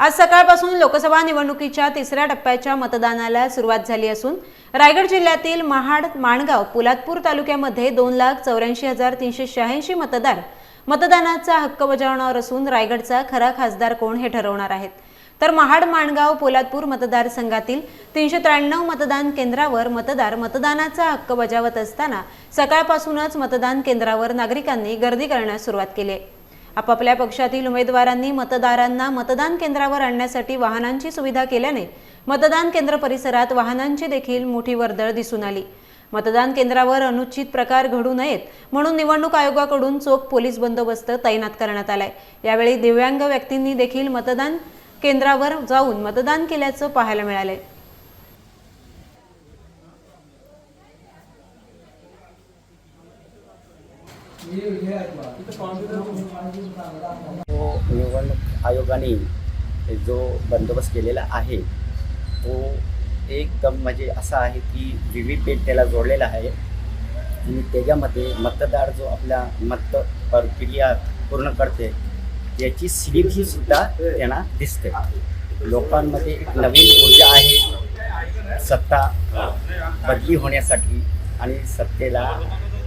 आज सकाळपासून लोकसभा निवडणुकीच्या तिसऱ्या टप्प्याच्या मतदानाला सुरुवात झाली असून रायगड जिल्ह्यातील महाड माणगाव पोलादपूर तालुक्यामध्ये दोन लाख चौऱ्याऐंशी हजार तीनशे शहाऐंशी मतदार मतदानाचा हक्क बजावणार असून रायगडचा खरा खासदार कोण हे ठरवणार आहेत? तर महाड माणगाव पोलादपूर मतदारसंघातील तीनशे त्र्याण्णव मतदान केंद्रावर मतदार मतदानाचा हक्क बजावत असताना सकाळपासूनच मतदान केंद्रावर नागरिकांनी गर्दी करण्यास सुरुवात केली आहे. आपापल्या पक्षातील उमेदवारांनी मतदारांना मतदान केंद्रावर आणण्यासाठी वाहनांची सुविधा केल्याने मतदान केंद्र परिसरात वाहनांची देखील मोठी वर्दळ दिसून आली. मतदान केंद्रावर अनुचित प्रकार घडू नयेत म्हणून निवडणूक आयोगाकडून चोख पोलीस बंदोबस्त तैनात करण्यात आलाय. यावेळी दिव्यांग व्यक्तींनी देखील मतदान केंद्रावर जाऊन मतदान केल्याचं पाहायला मिळालंय. निवडणूक आयोगाने जो बंदोबस्त केलेला आहे तो एकदम म्हणजे असा आहे की व्ही व्ही पॅट त्याला जोडलेला आहे. आणि त्याच्यामध्ये मतदार जो आपल्या मत प्रक्रिया पूर्ण करते त्याची स्लिप ही सुद्धा त्यांना दिसते. लोकांमध्ये एक नवीन ऊर्जा आहे. सत्ता बदली होण्यासाठी आणि सत्तेला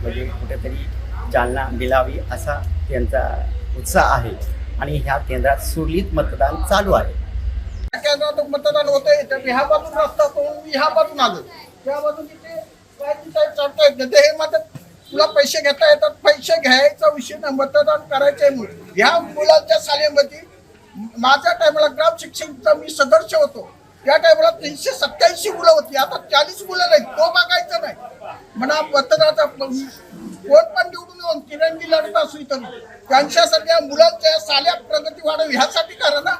म्हणजे कुठेतरी चालना मिळावी असा त्यांचा उत्साह आहे. आणि ह्या केंद्रात सुरळीत मतदान चालू आहे. केंद्रात मतदान होते तर ह्या बाजून रस्ता करून ह्या बाजून आलो. त्या बाजून तिथे चढता येत नाही ते हे म्हणतात तुला पैसे घेता येतात पैसे घ्यायचा विषय नाही मतदान करायचंय म्हणून. ह्या मुलांच्या शाळेमध्ये माझ्या टायमाला ग्राम शिक्षकचा मी सदस्य होतो. त्या टायमाला तीनशे सत्याऐंशी मुलं होती. आता चाळीस मुलं नाही तो बघायचं नाही. म्हणा मतदानाचा प- कोण पण निवडून येऊन तिरंगी लढत असली तरी त्यांच्यासारख्या मुलांच्या साल्या प्रगती वाढावी ह्यासाठी करा ना.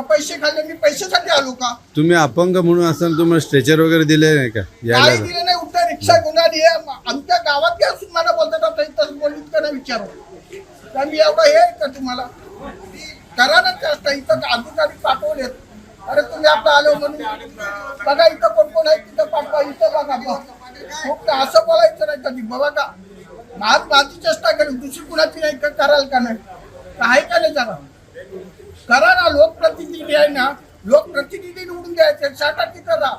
पैसे खाल्ले मी पैशासाठी आलो का? तुम्ही अपंग म्हणून असताना तुम्हाला स्ट्रेचर वगैरे दिले नाही का? काही यायला दिले नाही. उलटा रिक्षा घेऊन आली. आमच्या गावात घ्या असून मला बोलतात आता इथं बोलून का नाही विचारू. मी एवढं हे का तुम्हाला? करा ना इथं अरे तुम्ही आपलं आलो म्हणून. बघा इथं कोण कोण आहे तिथं पाठवा इथं बघा बघ. खूप असं बोलायचं नाही कधी. बघा का माझ माझी चेष्टा केली दुसरी कुणाची नाही कराल का नाही? तर आहे का नाही जरा? करा ना लोकप्रतिनिधी आहे ना लोकप्रतिनिधी निवडून द्यायचे साठ तिथं करा.